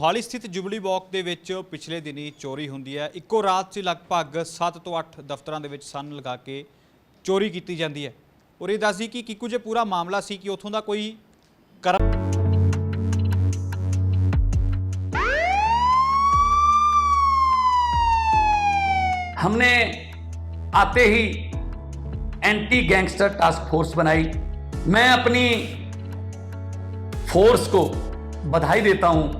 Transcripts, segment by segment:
ਮੋਹਾਲੀ ਸਥਿਤ ਜੁਬਲੀ ਬਾਗ ਦੇ ਵਿੱਚ ਪਿਛਲੇ ਦਿਨੀ ਚੋਰੀ ਹੁੰਦੀ ਹੈ ਇੱਕੋ ਰਾਤ 'ਚ ਲਗਭਗ 7 ਤੋਂ 8 ਦਫ਼ਤਰਾਂ ਦੇ ਵਿੱਚ ਸੰਨ ਲਗਾ ਕੇ ਚੋਰੀ ਕੀਤੀ ਜਾਂਦੀ ਹੈ ਔਰ ਇਹ ਦੱਸਦੀ ਕਿ ਕਿਕੂ ਜੇ ਪੂਰਾ ਮਾਮਲਾ ਸੀ ਕਿ ਉੱਥੋਂ ਦਾ ਕੋਈ ਕਰ हमने आते ही एंटी गैंगस्टर टास्क फोर्स बनाई मैं अपनी फोर्स को बधाई देता हूं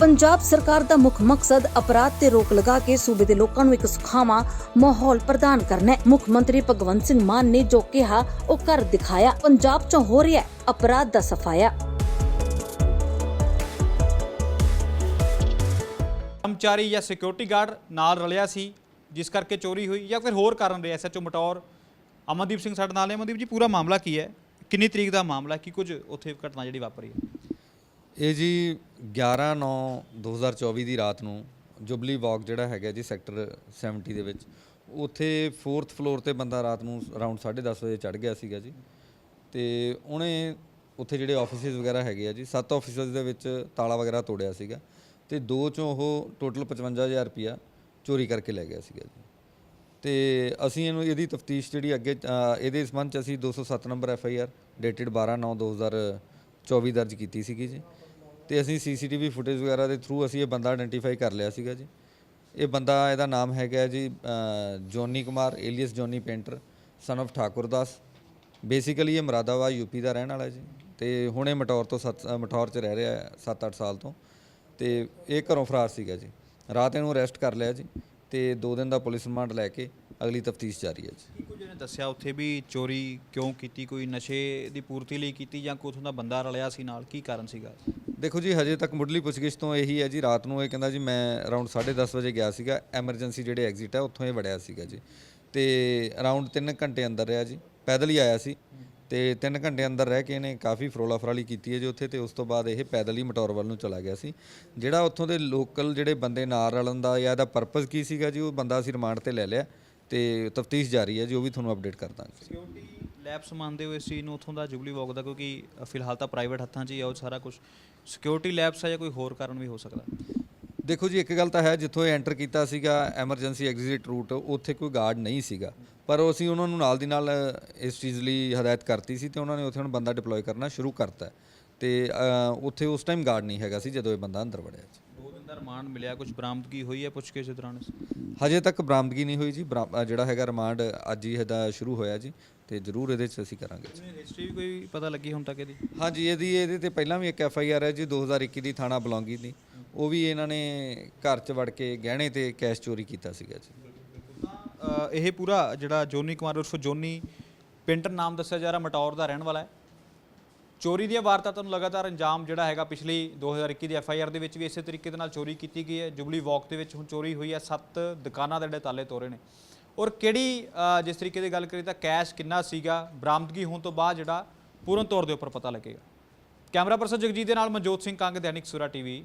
ਪੰਜਾਬ ਸਰਕਾਰ ਦਾ ਮੁੱਖ ਮਕਸਦ ਅਪਰਾਧ ਤੇ ਰੋਕ ਲਗਾ ਕੇ ਸੂਬੇ ਦੇ ਲੋਕਾਂ ਨੂੰ ਇੱਕ ਸੁਖਾਵਾਂ ਮਾਹੌਲ ਪ੍ਰਦਾਨ ਕਰਨਾ ਹੈ। ਮੁੱਖ ਮੰਤਰੀ ਭਗਵੰਤ ਸਿੰਘ ਮਾਨ ਨੇ ਜੋ ਕਿਹਾ, ਉਹ ਕਰ ਦਿਖਾਇਆ। ਪੰਜਾਬ 'ਚ ਹੋ ਰਿਹਾ ਅਪਰਾਧ ਦਾ ਸਫਾਇਆ। ਕਰਮਚਾਰੀ ਜਾਂ ਸਿਕਿਉਰਿਟੀ ਗਾਰਡ ਨਾਲ ਰਲਿਆ ਸੀ, ਜਿਸ ਕਰਕੇ ਚੋਰੀ ਹੋਈ ਜਾਂ ਫਿਰ ਹੋਰ ਕਾਰਨ ਰਿਹਾ। ਐਸਐਚਓ ਮਟੌਰ, ਅਮਨਦੀਪ ਸਿੰਘ ਸਾਡੇ ਨਾਲ ਨੇ। ਅਮਨਦੀਪ ਜੀ, ਪੂਰਾ ਮਾਮਲਾ ਕੀ ਹੈ? ਕਿੰਨੀ ਤਰੀਕ ਦਾ ਮਾਮਲਾ ਕੀ ਕੁਝ ਉੱਥੇ ਘਟਨਾ ਜਿਹੜੀ ਵਾਪਰੀ ਹੈ? ਇਹ ਜੀ 11 9 2024 ਦੀ ਰਾਤ ਨੂੰ ਜੁਬਲੀ ਵਾਕ ਜਿਹੜਾ ਹੈਗਾ ਜੀ ਸੈਕਟਰ 70 ਦੇ ਵਿੱਚ, ਉੱਥੇ 4th ਫਲੋਰ ਤੇ ਬੰਦਾ ਰਾਤ ਨੂੰ ਅਰਾਊਂਡ 10:30 ਵਜੇ ਚੜ ਗਿਆ ਸੀਗਾ ਜੀ। ਤੇ ਉਹਨੇ ਉੱਥੇ ਜਿਹੜੇ ਆਫਿਸਿਸ ਵਗੈਰਾ ਹੈਗੇ ਆ ਜੀ, ਸੱਤ ਆਫਿਸਿਸ ਦੇ ਵਿੱਚ ਤਾਲਾ ਵਗੈਰਾ ਤੋੜਿਆ ਸੀਗਾ ਤੇ ਦੋ ਚੋਂ ਉਹ ਟੋਟਲ 55000 ਰੁਪਿਆ ਚੋਰੀ ਕਰਕੇ ਲੈ ਗਿਆ ਸੀਗਾ ਜੀ। ਤੇ ਅਸੀਂ ਇਹਨੂੰ, ਇਹਦੀ ਤਫਤੀਸ਼ ਜਿਹੜੀ ਅੱਗੇ ਇਹਦੇ ਸੰਬੰਧ ਚ ਅਸੀਂ 207 number F I R dated 12 9 2024 ਦਰਜ ਕੀਤੀ ਸੀਗੀ ਜੀ। ਤੇ ਅਸੀਂ ਸੀਸੀਟੀਵੀ ਫੁਟੇਜ ਵਗੈਰਾ ਦੇ ਥਰੂ ਅਸੀਂ ਇਹ ਬੰਦਾ ਆਇਡੈਂਟੀਫਾਈ ਕਰ ਲਿਆ ਸੀਗਾ ਜੀ। ਇਹ ਬੰਦਾ, ਇਹਦਾ ਨਾਮ ਹੈਗਾ ਜੀ Johnny Kumar alias Johnny painter son of Thakur Das. Basically ਇਹ ਮਰਾਦਾਵਾ ਯੂਪੀ ਦਾ ਰਹਿਣ ਵਾਲਾ ਜੀ। ਤੇ ਹੁਣੇ ਮਟੌਰ ਤੋਂ ਸੱਤ- ਮਟੌਰ 'ਚ ਰਹਿ ਰਿਹਾ ਹੈ 7-8 ਸਾਲ ਤੋਂ। ਤੇ ਇਹ ਘਰੋਂ ਫਰਾਰ ਸੀਗਾ ਜੀ। ਰਾਤ ਇਹਨੂੰ ਅਰੈਸਟ ਕਰ ਲਿਆ ਜੀ। ਤੇ 2 ਦਿਨ ਦਾ ਪੁਲਿਸ ਰਿਮਾਂਡ ਲੈ ਕੇ ਅਗਲੀ ਤਫਤੀਸ਼ ਜਾਰੀ ਹੈ ਜੀ। ਕੁਝ ਨੇ ਦੱਸਿਆ ਉੱਥੇ ਵੀ ਚੋਰੀ ਕਿਉਂ ਕੀਤੀ? ਕੋਈ ਨਸ਼ੇ ਦੀ ਪੂਰਤੀ ਲਈ ਕੀਤੀ ਜਾਂ ਕੋਈ ਉੱਥੋਂ ਦਾ ਬੰਦਾ ਰਲਿਆ ਸੀ ਨਾਲ? ਕੀ ਕਾਰਨ ਸੀਗਾ? ਦੇਖੋ ਜੀ ਹਜੇ ਤੱਕ ਮੁੱਢਲੀ ਪੁੱਛਗਿੱਛ ਤੋਂ ਇਹੀ ਹੈ ਜੀ ਰਾਤ ਨੂੰ ਇਹ ਕਹਿੰਦਾ ਜੀ ਮੈਂ ਅਰਾਊਂਡ 10:30 ਵਜੇ ਗਿਆ ਸੀਗਾ ਐਮਰਜੈਂਸੀ ਜਿਹੜੇ ਐਗਜ਼ਿਟ ਹੈ ਉੱਥੋਂ ਇਹ ਵੜਿਆ ਸੀਗਾ ਜੀ। ਤੇ ਅਰਾਊਂਡ 3 ਘੰਟੇ ਅੰਦਰ ਰਿਹਾ ਜੀ ਪੈਦਲ ਹੀ ਆਇਆ ਸੀ। ਤੇ 3 ਘੰਟੇ ਅੰਦਰ ਰਹਿ ਕੇ ਇਹਨੇ ਕਾਫੀ ਫਰੋਲਾ ਫਰਾਲੀ ਕੀਤੀ ਹੈ ਜੀ ਉੱਥੇ ਤੇ ਉਸ ਤੋਂ ਬਾਅਦ ਇਹ ਪੈਦਲ ਹੀ ਮਟੌਰ ਵੱਲ ਨੂੰ ਚਲਾ ਗਿਆ ਸੀ। ਜਿਹੜਾ ਉੱਥੋਂ ਦੇ ਲੋਕਲ ਜਿਹੜੇ ਬੰਦੇ ਨਾਲ ਰਲਣ ਦਾ ਜਾਂ ਇਹਦਾ ਪਰਪਸ ਕੀ ਸੀਗਾ ਜੀ, ਉਹ ਬੰਦਾ ਅਸੀਂ ਰਿਮਾਂਡ ਤੇ ਲੈ ਲਿਆ ਤੇ ਤਫਤੀਸ਼ ਜਾਰੀ ਹੈ ਜੀ, ਉਹ ਵੀ ਤੁਹਾਨੂੰ ਅਪਡੇਟ ਕਰ ਦਾਂਗੇ। ਸਿਕਿਉਰਿਟੀ ਲੈਬਸ ਮੰਨਦੇ ਹੋ ਇਸ ਚੀਜ਼ ਨੂੰ ਉੱਥੋਂ ਦਾ ਜੁਬਲੀ ਵਾਕ ਦਾ ਕਿਉਂਕਿ ਫਿਲਹਾਲ ਤਾਂ ਪ੍ਰਾਈਵੇਟ ਹੱਥਾਂ 'ਚ ਹੀ ਆ ਉਹ ਸਾਰਾ ਕੁਝ ਸਿਕਿਉਰਿਟੀ ਲੈਬਸ ਹੈ ਜਾਂ ਕੋਈ ਹੋਰ ਕਾਰਨ ਵੀ ਹੋ ਸਕਦਾ? ਦੇਖੋ ਜੀ ਇੱਕ ਗੱਲ ਤਾਂ ਹੈ ਜਿੱਥੋਂ ਇਹ ਐਂਟਰ ਕੀਤਾ ਸੀਗਾ ਐਮਰਜੈਂਸੀ ਐਗਜ਼ਿਟ ਰੂਟ ਉੱਥੇ ਕੋਈ ਗਾਰਡ ਨਹੀਂ ਸੀਗਾ। ਪਰ ਉਹ ਅਸੀਂ ਉਹਨਾਂ ਨੂੰ ਨਾਲ ਦੀ ਨਾਲ ਇਸ ਚੀਜ਼ ਲਈ ਹਦਾਇਤ ਕਰਤੀ ਸੀ ਤੇ ਉਹਨਾਂ ਨੇ ਉੱਥੇ ਹੁਣ ਬੰਦਾ ਡਿਪਲੋਏ ਕਰਨਾ ਸ਼ੁਰੂ ਕਰਤਾ ਤੇ ਉੱਥੇ ਉਸ ਟਾਈਮ ਗਾਰਡ ਨਹੀਂ ਹੈਗਾ ਸੀ ਜਦੋਂ ਇਹ ਬੰਦਾ ਅੰਦਰ ਵੜਿਆ ਜੀ। ਦੋ ਦਿਨ ਦਾ ਰਿਮਾਂਡ ਮਿਲਿਆ ਕੁਝ ਬਰਾਮਦਗੀ ਹੋਈ ਹੈ ਪੁੱਛ ਕੇ ਇਸ ਦੌਰਾਨ? ਹਜੇ ਤੱਕ ਬਰਾਮਦਗੀ ਨਹੀਂ ਹੋਈ ਜੀ ਜਿਹੜਾ ਹੈਗਾ ਰਿਮਾਂਡ ਅੱਜ ਹੀ ਇਹਦਾ ਸ਼ੁਰੂ ਹੋਇਆ ਜੀ ਤੇ ਜ਼ਰੂਰ ਇਹਦੇ 'ਚ ਅਸੀਂ ਕਰਾਂਗੇ ਜੀ। ਹਿਸਟਰੀ ਵੀ ਕੋਈ ਪਤਾ ਲੱਗੀ ਹੁਣ ਤੱਕ ਇਹਦੀ? ਹਾਂਜੀ ਇਹਦੀ ਇਹਦੇ ਤੇ ਪਹਿਲਾਂ ਵੀ ਇੱਕ ਐਫ ਆਈ ਆਰ ਹੈ ਜੀ 2021 ਦੀ ਥਾਣਾ ਬਲੌਂਗੀ ਦੀ। ਉਹ ਵੀ ਇਹਨਾਂ ਨੇ ਘਰ 'ਚ ਵੜ ਕੇ ਗਹਿਣੇ ਤੇ ਕੈਸ਼ ਚੋਰੀ ਕੀਤਾ ਸੀਗਾ ਜੀ। ਅ, ਇਹ ਪੂਰਾ ਜਿਹੜਾ ਜੋਨੀ ਕੁਮਾਰ ਉਰਫ ਜੋਨੀ ਪਿੰਟਰ ਨਾਮ ਦੱਸਿਆ ਜਾ ਰਿਹਾ ਮਟੌਰ ਦਾ ਰਹਿਣ ਵਾਲਾ ਹੈ। ਚੋਰੀ ਦੀਆਂ ਵਾਰਦਾਤਾਂ ਨੂੰ ਲਗਾਤਾਰ ਅੰਜਾਮ ਜਿਹੜਾ ਹੈਗਾ ਪਿਛਲੀ 2021 ਦੀ ਐਫ ਆਈ ਆਰ ਦੇ ਵਿੱਚ ਵੀ ਇਸੇ ਤਰੀਕੇ ਦੇ ਨਾਲ ਚੋਰੀ ਕੀਤੀ ਗਈ ਹੈ। ਜੁਬਲੀ ਵਾਕ ਦੇ ਵਿੱਚ ਹੁਣ ਚੋਰੀ ਹੋਈ ਹੈ। ਸੱਤ ਦੁਕਾਨਾਂ ਦੇ ਜਿਹੜੇ ਤਾਲੇ ਤੋੜੇ ਨੇ। ਔਰ ਕਿਹੜੀ ਅ, ਜਿਸ ਤਰੀਕੇ ਦੀ ਗੱਲ ਕਰੀ ਤਾਂ ਕੈਸ਼ ਕਿੰਨਾ ਸੀਗਾ ਬਰਾਮਦਗੀ ਹੋਣ ਤੋਂ ਬਾਅਦ ਜਿਹੜਾ ਪੂਰਨ ਤੌਰ ਦੇ ਉੱਪਰ ਪਤਾ ਲੱਗੇਗਾ। ਕੈਮਰਾ ਪਰਸਨ ਜਗਜੀਤ ਦੇ ਨਾਲ ਮਨਜੋਤ ਸਿੰਘ ਕੰਗ ਦੈਨਿਕ ਸੁਰਾ ਟੀਵੀ।